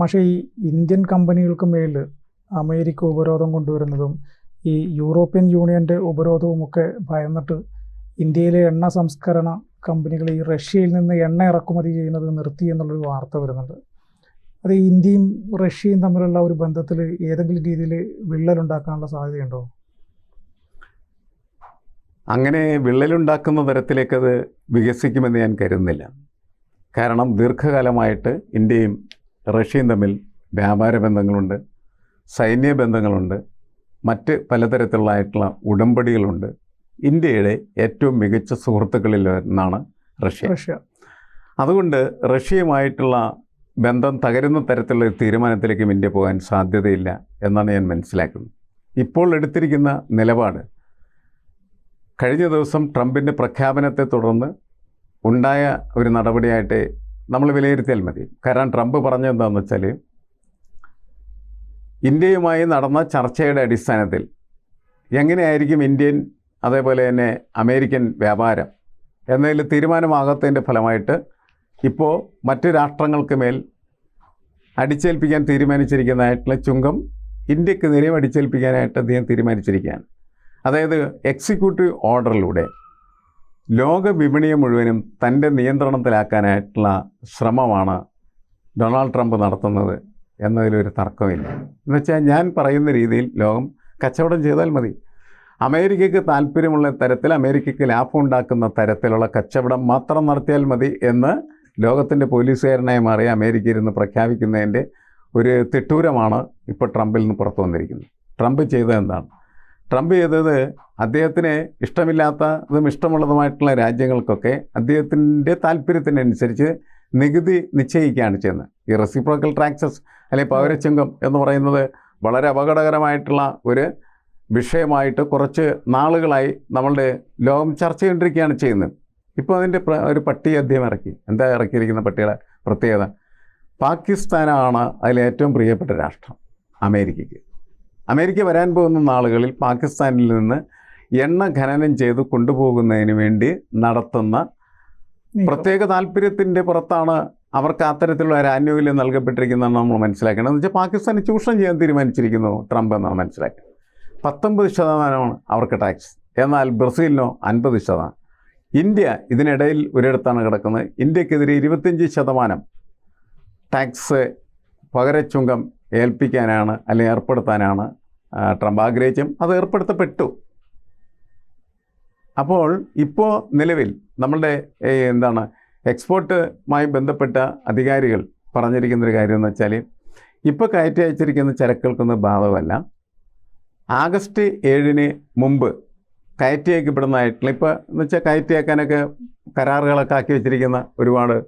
പക്ഷേ ഈ ഇന്ത്യൻ കമ്പനികൾക്ക് മേൽ അമേരിക്ക ഉപരോധം കൊണ്ടുവരുന്നതും ഈ യൂറോപ്യൻ യൂണിയന്റെ ഉപരോധവും ഒക്കെ ഭയന്നിട്ട് ഇന്ത്യയിലെ എണ്ണ സംസ്കരണ കമ്പനികൾ ഈ റഷ്യയിൽ നിന്ന് എണ്ണ ഇറക്കുമതി ചെയ്യുന്നത് നിർത്തി എന്നുള്ളൊരു വാർത്ത വരുന്നുണ്ട്. അത് ഇന്ത്യയും റഷ്യയും തമ്മിലുള്ള ഒരു ബന്ധത്തിൽ ഏതെങ്കിലും രീതിയിൽ വിള്ളലുണ്ടാക്കാനുള്ള സാധ്യതയുണ്ടോ? അങ്ങനെ വിള്ളലുണ്ടാക്കുന്ന തരത്തിലേക്ക് അത് വികസിക്കുമെന്ന് ഞാൻ കരുതുന്നില്ല. കാരണം ദീർഘകാലമായിട്ട് ഇന്ത്യയും റഷ്യയും തമ്മിൽ വ്യാപാര ബന്ധങ്ങളുണ്ട് സൈന്യ ബന്ധങ്ങളുണ്ട് മറ്റ് പലതരത്തിലുള്ളതായിട്ടുള്ള ഉടമ്പടികളുണ്ട്. ഇന്ത്യയുടെ ഏറ്റവും മികച്ച സുഹൃത്തുക്കളിൽ ഒന്നാണ് റഷ്യ. റഷ്യ. അതുകൊണ്ട് റഷ്യയുമായിട്ടുള്ള ബന്ധം തകരുന്ന തരത്തിലുള്ള ഒരു തീരുമാനത്തിലേക്കും ഇന്ത്യ പോകാൻ സാധ്യതയില്ല എന്നാണ് ഞാൻ മനസ്സിലാക്കുന്നത്. ഇപ്പോൾ എടുത്തിരിക്കുന്ന നിലപാട് കഴിഞ്ഞ ദിവസം ട്രംപിന്റെ പ്രഖ്യാപനത്തെ തുടർന്ന് ഉണ്ടായ ഒരു നടപടിയായിട്ട് നമ്മൾ വിലയിരുത്തിയാൽ മതി. കാരണം ട്രംപ് പറഞ്ഞതെന്താണെന്ന് വെച്ചാൽ ഇന്ത്യയുമായി നടന്ന ചർച്ചയുടെ അടിസ്ഥാനത്തിൽ എങ്ങനെയായിരിക്കും ഇന്ത്യൻ അതേപോലെ തന്നെ അമേരിക്കൻ വ്യാപാരം എന്നതിൽ തീരുമാനമാകാത്തതിന്റെ ഫലമായിട്ട് ഇപ്പോൾ മറ്റു രാഷ്ട്രങ്ങൾക്ക് മേൽ അടിച്ചേൽപ്പിക്കാൻ തീരുമാനിച്ചിരിക്കുന്നതായിട്ടുള്ള ചുങ്കം ഇന്ത്യയ്ക്ക് നേരെയും അടിച്ചേൽപ്പിക്കാനായിട്ട് അദ്ദേഹം തീരുമാനിച്ചിരിക്കുകയാണ്. അതായത് എക്സിക്യൂട്ടീവ് ഓർഡറിലൂടെ ലോക വിപണിയെ മുഴുവനും തന്റെ നിയന്ത്രണത്തിലാക്കാനായിട്ടുള്ള ശ്രമമാണ് ഡൊണാൾഡ് ട്രംപ് നടത്തുന്നത് എന്നതിലൊരു തർക്കമില്ല. എന്നുവെച്ചാൽ ഞാൻ പറയുന്ന രീതിയിൽ ലോകം കച്ചവടം ചെയ്താൽ മതി. അമേരിക്കയ്ക്ക് താല്പര്യമുള്ള തരത്തിൽ അമേരിക്കയ്ക്ക് ലാഭം ഉണ്ടാക്കുന്ന തരത്തിലുള്ള കച്ചവടം മാത്രം നടത്തിയാൽ മതി എന്ന് ലോകത്തിന്റെ പോലീസുകാരനായി മാറി അമേരിക്ക ഇരുന്ന് പ്രഖ്യാപിക്കുന്നതിന്റെ ഒരു തിട്ടൂരമാണ് ഇപ്പോൾ ട്രംപിൽ നിന്ന് പുറത്തു വന്നിരിക്കുന്നത്. ട്രംപ് ചെയ്തത് എന്താണ്? ട്രംപ് ചെയ്തത് അദ്ദേഹത്തിന് ഇഷ്ടമില്ലാത്തതും ഇഷ്ടമുള്ളതുമായിട്ടുള്ള രാജ്യങ്ങൾക്കൊക്കെ അദ്ദേഹത്തിന്റെ താല്പര്യത്തിനനുസരിച്ച് നികുതി നിശ്ചയിക്കുകയാണ് ചെയ്യുന്നത്. ഈ റെസിപ്രോക്കൽ ടാക്സസ് അല്ലെങ്കിൽ പൗരച്ചുങ്കം എന്ന് പറയുന്നത് വളരെ അപകടകരമായിട്ടുള്ള ഒരു വിഷയമായിട്ട് കുറച്ച് നാളുകളായി നമ്മളുടെ ലോകം ചർച്ച ചെയ്തുകൊണ്ടിരിക്കുകയാണ് ചെയ്യുന്നത്. ഇപ്പോൾ അതിന്റെ ഒരു പട്ടിക അദ്ദേഹം ഇറക്കി. എന്താ ഇറക്കിയിരിക്കുന്ന പട്ടികയുടെ പ്രത്യേകത? പാകിസ്ഥാനാണ് അതിൽ ഏറ്റവും പ്രിയപ്പെട്ട രാഷ്ട്രം അമേരിക്കയ്ക്ക്. അമേരിക്ക വരാൻ പോകുന്ന നാളുകളിൽ പാകിസ്ഥാനിൽ നിന്ന് എണ്ണ ഖനനം ചെയ്ത് കൊണ്ടുപോകുന്നതിന് വേണ്ടി നടത്തുന്ന. പ്രത്യേക താല്പര്യത്തിന്റെ പുറത്താണ് അവർക്ക് അത്തരത്തിലുള്ള ഒരു ആനുകൂല്യം നൽകപ്പെട്ടിരിക്കുന്നതെന്ന് നമ്മൾ മനസ്സിലാക്കണം എന്ന് വെച്ചാൽ പാകിസ്ഥാനെ ചൂഷണം ചെയ്യാൻ തീരുമാനിച്ചിരിക്കുന്നു ട്രംപ് എന്നാണ് മനസ്സിലാക്കുന്നത് പത്തൊമ്പത് ശതമാനമാണ് അവർക്ക് ടാക്സ്. എന്നാൽ ബ്രസീലിനോ അൻപത് ശതമാനം. ഇന്ത്യ ഇതിനിടയിൽ ഒരിടത്താണ് കിടക്കുന്നത്. ഇന്ത്യക്കെതിരെ ഇരുപത്തിയഞ്ച് ശതമാനം ടാക്സ് പകരച്ചുങ്കം ഏൽപ്പിക്കാനാണ് അല്ലെങ്കിൽ ഏർപ്പെടുത്താനാണ് ട്രംപ് ആഗ്രഹിച്ചും അത് ഏർപ്പെടുത്തപ്പെട്ടു. അപ്പോൾ ഇപ്പോൾ നിലവിൽ നമ്മളുടെ എന്താണ് എക്സ്പോർട്ടുമായി ബന്ധപ്പെട്ട അധികാരികൾ പറഞ്ഞിരിക്കുന്നൊരു കാര്യം എന്ന് വെച്ചാൽ ഇപ്പോൾ കയറ്റി അയച്ചിരിക്കുന്ന ചരക്കുകൾക്കൊന്നും ബാധകമല്ല. ആഗസ്റ്റ് ഏഴിന് മുമ്പ് കയറ്റി അയക്കപ്പെടുന്നതായിട്ടുള്ള ഇപ്പോൾ എന്ന് വെച്ചാൽ കയറ്റി അയക്കാനൊക്കെ കരാറുകളൊക്കെ ആക്കി വെച്ചിരിക്കുന്ന ഒരുപാട്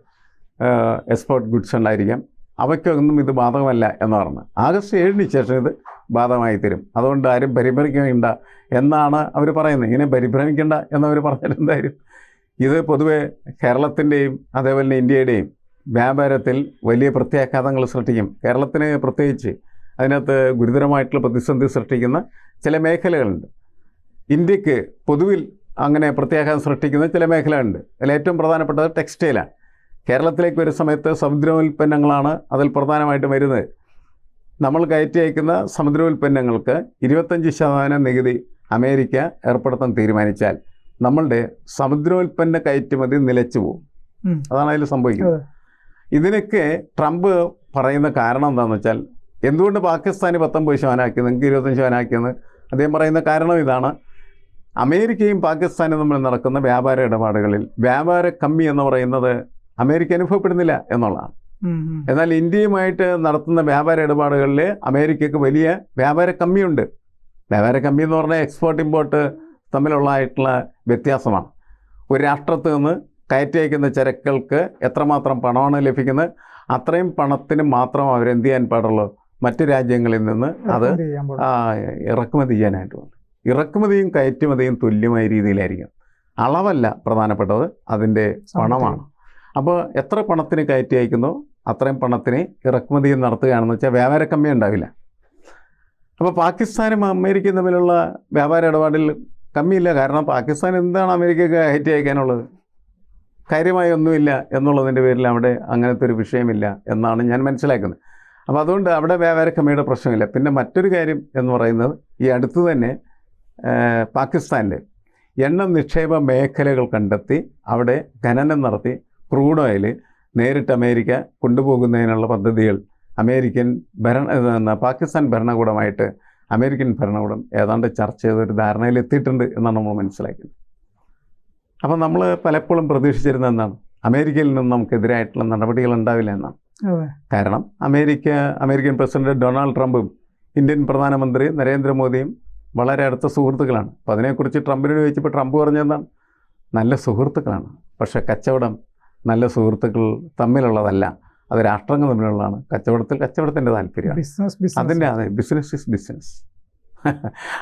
എക്സ്പോർട്ട് ഗുഡ്സ് ഉണ്ടായിരിക്കാം. അവയ്ക്കൊന്നും ഇത് ബാധകമല്ല എന്ന് പറഞ്ഞു. ആഗസ്റ്റ് ഏഴിന് ശേഷം ഇത് ബാധകമായി തരും അതുകൊണ്ട് ആരും പരിഭ്രമിക്കേണ്ട എന്നാണ് അവർ പറയുന്നത്. ഇങ്ങനെ പരിഭ്രമിക്കേണ്ട എന്നവർ പറഞ്ഞാൽ എന്തായാലും ഇത് പൊതുവെ കേരളത്തിന്റെയും അതേപോലെ തന്നെ ഇന്ത്യയുടെയും വ്യാപാരത്തിൽ വലിയ പ്രത്യാഘാതങ്ങൾ സൃഷ്ടിക്കും. കേരളത്തിന് പ്രത്യേകിച്ച് അതിനകത്ത് ഗുരുതരമായിട്ടുള്ള പ്രതിസന്ധി സൃഷ്ടിക്കുന്ന ചില മേഖലകളുണ്ട്. ഇന്ത്യയ്ക്ക് പൊതുവിൽ അങ്ങനെ പ്രത്യാഘാതം സൃഷ്ടിക്കുന്ന ചില മേഖലകളുണ്ട്. അതിൽ ഏറ്റവും പ്രധാനപ്പെട്ടത് ടെക്സ്റ്റൈലാണ്. കേരളത്തിലേക്ക് വരുന്ന സമയത്ത് സമുദ്രോൽപ്പന്നങ്ങളാണ് അതിൽ പ്രധാനമായിട്ടും വരുന്നത്. നമ്മൾ കയറ്റി അയക്കുന്ന സമുദ്രോൽപ്പന്നങ്ങൾക്ക് ഇരുപത്തഞ്ച് ശതമാനം നികുതി അമേരിക്ക ഏർപ്പെടുത്താൻ തീരുമാനിച്ചാൽ നമ്മളുടെ സമുദ്രോൽപ്പന്ന കയറ്റുമതി നിലച്ചു പോകും. അതാണ് അതിൽ സംഭവിക്കുന്നത്. ഇതിനൊക്കെ ട്രംപ് പറയുന്ന കാരണം എന്താണെന്ന് വെച്ചാൽ എന്തുകൊണ്ട് പാകിസ്ഥാന് പത്തൊമ്പത് ശതമാനമാക്കിയത് നിങ്ങൾക്ക് ഇരുപത്തഞ്ച് ശതമാനമാക്കിയെന്ന് അദ്ദേഹം പറയുന്ന കാരണം ഇതാണ്. അമേരിക്കയും പാകിസ്ഥാനും തമ്മിൽ നടക്കുന്ന വ്യാപാര ഇടപാടുകളിൽ വ്യാപാര കമ്മി എന്ന് പറയുന്നത് അമേരിക്ക അനുഭവപ്പെടുന്നില്ല എന്നുള്ളതാണ്. എന്നാൽ ഇന്ത്യയുമായിട്ട് നടത്തുന്ന വ്യാപാര ഇടപാടുകളിൽ അമേരിക്കക്ക് വലിയ വ്യാപാര കമ്മിയുണ്ട്. വ്യാപാര കമ്മി എന്ന് പറഞ്ഞാൽ എക്സ്പോർട്ട് ഇമ്പോർട്ട് തമ്മിലുള്ളതായിട്ടുള്ള വ്യത്യാസമാണ്. ഒരു രാഷ്ട്രത്ത് നിന്ന് കയറ്റി അയക്കുന്ന ചരക്കുകൾക്ക് എത്രമാത്രം പണമാണ് ലഭിക്കുന്നത്? അത്രയും പണത്തിന് മാത്രം അവരെന്ത് ചെയ്യാൻ പാടുള്ളൂ? മറ്റു രാജ്യങ്ങളിൽ നിന്ന് അത് ഇറക്കുമതി ചെയ്യാനായിട്ട് വേണം ഇറക്കുമതിയും കയറ്റുമതിയും തുല്യമായ രീതിയിലായിരിക്കും. അളവല്ല പ്രധാനപ്പെട്ടത് അതിന്റെ പണമാണ്. അപ്പോൾ എത്ര പണത്തിന് കയറ്റി അയക്കുന്നോ? അത്രയും പണത്തിന് ഇറക്കുമതി നടത്തുകയാണെന്ന് വെച്ചാൽ വ്യാപാര കമ്മി ഉണ്ടാവില്ല. അപ്പോൾ പാകിസ്ഥാനും അമേരിക്കയും തമ്മിലുള്ള വ്യാപാര ഇടപാടിൽ കമ്മിയില്ല. കാരണം പാകിസ്ഥാൻ എന്താണ് അമേരിക്കയ്ക്ക് കയറ്റി അയക്കാനുള്ളത്? കാര്യമായി ഒന്നുമില്ല എന്നുള്ളതിന്റെ പേരിൽ അവിടെ അങ്ങനത്തെ ഒരു വിഷയമില്ല എന്നാണ് ഞാൻ മനസ്സിലാക്കുന്നത്. അപ്പോൾ അതുകൊണ്ട് അവിടെ വ്യാപാര കമ്മിയുടെ പ്രശ്നമില്ല. പിന്നെ മറ്റൊരു കാര്യം എന്ന് പറയുന്നത് ഈ അടുത്ത് തന്നെ പാകിസ്ഥാന്റെ എണ്ണ നിക്ഷേപ മേഖലകൾ കണ്ടെത്തി അവിടെ ഖനനം നടത്തി ക്രൂഡ് ഓയിൽ നേരിട്ട് അമേരിക്ക കൊണ്ടുപോകുന്നതിനുള്ള പദ്ധതികൾ അമേരിക്കൻ ഭരണ പാകിസ്ഥാൻ ഭരണകൂടമായിട്ട് അമേരിക്കൻ ഭരണകൂടം ഏതാണ്ട് ചർച്ച ചെയ്ത ഒരു ധാരണയിൽ എത്തിയിട്ടുണ്ട് എന്നാണ് നമ്മൾ മനസ്സിലാക്കുന്നത്. അപ്പം നമ്മൾ പലപ്പോഴും പ്രതീക്ഷിച്ചിരുന്ന എന്താണ്? അമേരിക്കയിൽ നിന്ന് നമുക്കെതിരായിട്ടുള്ള നടപടികൾ ഉണ്ടാവില്ല എന്നാണ്. കാരണം അമേരിക്ക അമേരിക്കൻ പ്രസിഡന്റ് ഡൊണാൾഡ് ട്രംപും ഇന്ത്യൻ പ്രധാനമന്ത്രി നരേന്ദ്രമോദിയും വളരെ അടുത്ത സുഹൃത്തുക്കളാണ്. അപ്പോൾ അതിനെക്കുറിച്ച് ട്രംപിനോട് ചോദിച്ചപ്പോൾ ട്രംപ് പറഞ്ഞെന്താണ് നല്ല സുഹൃത്തുക്കളാണ്. പക്ഷേ കച്ചവടം നല്ല സുഹൃത്തുക്കൾ തമ്മിലുള്ളതല്ല. അത് രാഷ്ട്രങ്ങൾ തമ്മിലുള്ളതാണ്. കച്ചവടത്തിൽ കച്ചവടത്തിന്റെ താല്പര്യം ബിസിനസ് അതിന്റെ അതെ ബിസിനസ് ഇസ് ബിസിനസ്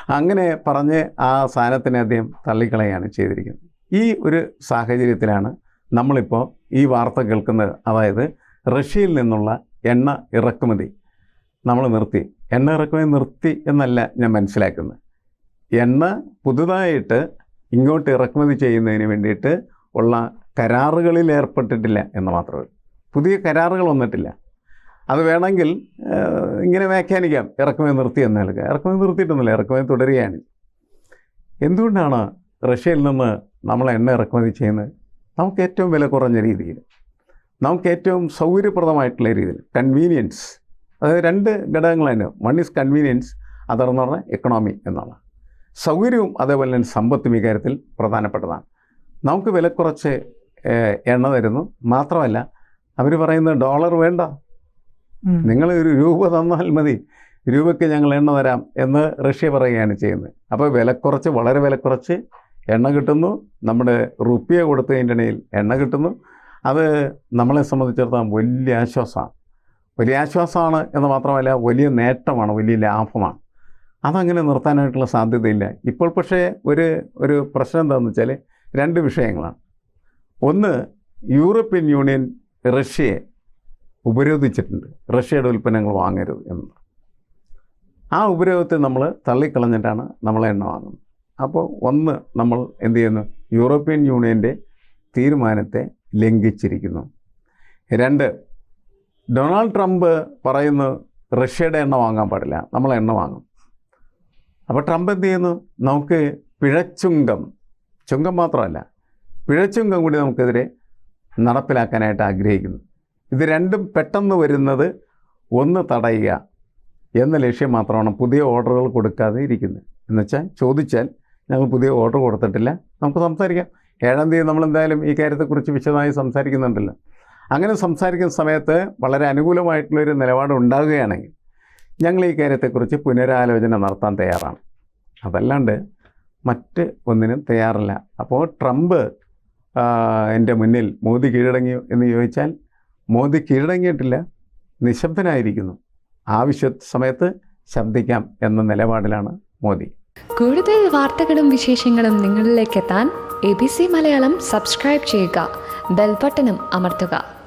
അങ്ങനെ പറഞ്ഞ് ആ സാധനത്തിനെ അദ്ദേഹം തള്ളിക്കളയാണ് ചെയ്തിരിക്കുന്നത്. ഈ ഒരു സാഹചര്യത്തിലാണ് നമ്മളിപ്പോൾ ഈ വാർത്ത കേൾക്കുന്നത്. അതായത് റഷ്യയിൽ നിന്നുള്ള എണ്ണ ഇറക്കുമതി നമ്മൾ നിർത്തി. എണ്ണ ഇറക്കുമതി നിർത്തി എന്നല്ല ഞാൻ മനസ്സിലാക്കുന്നത്. എണ്ണ പുതുതായിട്ട് ഇങ്ങോട്ട് ഇറക്കുമതി ചെയ്യുന്നതിന് വേണ്ടിയിട്ട് ഉള്ള കരാറുകളിൽ ഏർപ്പെട്ടിട്ടില്ല എന്ന് മാത്രമേ പുതിയ കരാറുകൾ വന്നിട്ടില്ല. അത് വേണമെങ്കിൽ ഇങ്ങനെ വ്യാഖ്യാനിക്കാം. ഇറക്കുമതി നിർത്തി എന്ന് നൽകുക ഇറക്കുമതി നിർത്തിയിട്ടൊന്നുമില്ല. ഇറക്കുമതി തുടരുകയാണ്. എന്തുകൊണ്ടാണ് റഷ്യയിൽ നിന്ന് നമ്മൾ എണ്ണ ഇറക്കുമതി ചെയ്യുന്നത്? നമുക്ക് ഏറ്റവും വില കുറഞ്ഞ രീതിയിൽ. നമുക്ക് ഏറ്റവും സൗകര്യപ്രദമായിട്ടുള്ള രീതിയിൽ. കൺവീനിയൻസ് അതായത് രണ്ട് ഘടകങ്ങൾ തന്നെ വൺ ഈസ് കൺവീനിയൻസ് അതെന്ന് പറഞ്ഞാൽ എക്കണോമി എന്നാണ്. സൗകര്യവും അതേപോലെ തന്നെ സമ്പത്തും ഇക്കാര്യത്തിൽ പ്രധാനപ്പെട്ടതാണ്. നമുക്ക് വില കുറച്ച് എണ്ണ തരുന്നു. മാത്രമല്ല അവർ പറയുന്നത് ഡോളർ വേണ്ട. നിങ്ങൾ ഒരു രൂപ തന്നാൽ മതി. രൂപയ്ക്ക് ഞങ്ങൾ എണ്ണ തരാം എന്ന് റഷ്യ പറയുകയാണ് ചെയ്യുന്നത്. അപ്പോൾ വില കുറച്ച് വളരെ വില കുറച്ച് എണ്ണ കിട്ടുന്നു. നമ്മുടെ റുപ്യ കൊടുത്തതിന്റെ ഇടയിൽ എണ്ണ കിട്ടുന്നു. അത് നമ്മളെ സംബന്ധിച്ചിടത്തോളം വലിയ ആശ്വാസമാണ്. വലിയ ആശ്വാസമാണ് എന്ന് മാത്രമല്ല വലിയ നേട്ടമാണ് വലിയ ലാഭമാണ്. അതങ്ങനെ നിർത്താനായിട്ടുള്ള സാധ്യതയില്ല. ഇപ്പോൾ പക്ഷേ ഒരു ഒരു പ്രശ്നം എന്താണെന്ന് വെച്ചാൽ രണ്ട് വിഷയങ്ങളാണ്. ഒന്ന് യൂറോപ്യൻ യൂണിയൻ റഷ്യയെ ഉപരോധിച്ചിട്ടുണ്ട്. റഷ്യയുടെ ഉൽപ്പന്നങ്ങൾ വാങ്ങരുത് എന്ന്. ആ ഉപരോധത്തെ നമ്മൾ തള്ളിക്കളഞ്ഞിട്ടാണ് നമ്മൾ എണ്ണ വാങ്ങുന്നത്. അപ്പോൾ ഒന്ന് നമ്മൾ എന്ത് ചെയ്യുന്നു? യൂറോപ്യൻ യൂണിയന്റെ തീരുമാനത്തെ ലംഘിച്ചിരിക്കുന്നു. രണ്ട് ഡൊണാൾഡ് ട്രംപ് പറയുന്നു റഷ്യയുടെ എണ്ണ വാങ്ങാൻ പാടില്ല നമ്മൾ എണ്ണ വാങ്ങും. അപ്പോൾ ട്രംപ് എന്ത് ചെയ്യുന്നു? നമുക്ക് പിഴച്ചുങ്കം ചുങ്കം മാത്രമല്ല പിഴച്ചുങ്കം കൂടി നമുക്കെതിരെ നടപ്പിലാക്കാനായിട്ട് ആഗ്രഹിക്കുന്നു. ഇത് രണ്ടും പെട്ടെന്ന് വരുന്നത് ഒന്ന് തടയുക എന്ന ലക്ഷ്യം മാത്രമാണ് പുതിയ ഓർഡറുകൾ കൊടുക്കാതെ ഇരിക്കുന്നത്. എന്നുവെച്ചാൽ ചോദിച്ചാൽ ഞങ്ങൾ പുതിയ ഓർഡർ കൊടുത്തിട്ടില്ല നമുക്ക് സംസാരിക്കാം. ഏഴാം തീയതി നമ്മൾ എന്തായാലും ഈ കാര്യത്തെക്കുറിച്ച് വിശദമായി സംസാരിക്കുന്നുണ്ടല്ലോ. അങ്ങനെ സംസാരിക്കുന്ന സമയത്ത് വളരെ അനുകൂലമായിട്ടുള്ളൊരു നിലപാട് ഉണ്ടാകുകയാണെങ്കിൽ ഞങ്ങൾ ഈ കാര്യത്തെക്കുറിച്ച് പുനരാലോചന നടത്താൻ തയ്യാറാണ്. അതല്ലാണ്ട് മറ്റ് ഒന്നിനും തയ്യാറല്ല. അപ്പോൾ ട്രംപ് എന്റെ മുന്നിൽ മോദി കീഴടങ്ങി എന്ന് ചോദിച്ചാൽ മോദി കീഴടങ്ങിയിട്ടില്ല നിശബ്ദനായിരിക്കുന്നു. ആവശ്യ സമയത്ത് ശബ്ദിക്കാം എന്ന നിലപാടിലാണ് മോദി. കൂടുതൽ വാർത്തകളും വിശേഷങ്ങളും നിങ്ങളിലേക്ക് എത്താൻ A B C Malayalam subscribe ചെയ്യുക. ബെൽബട്ടനും അമർത്തുക.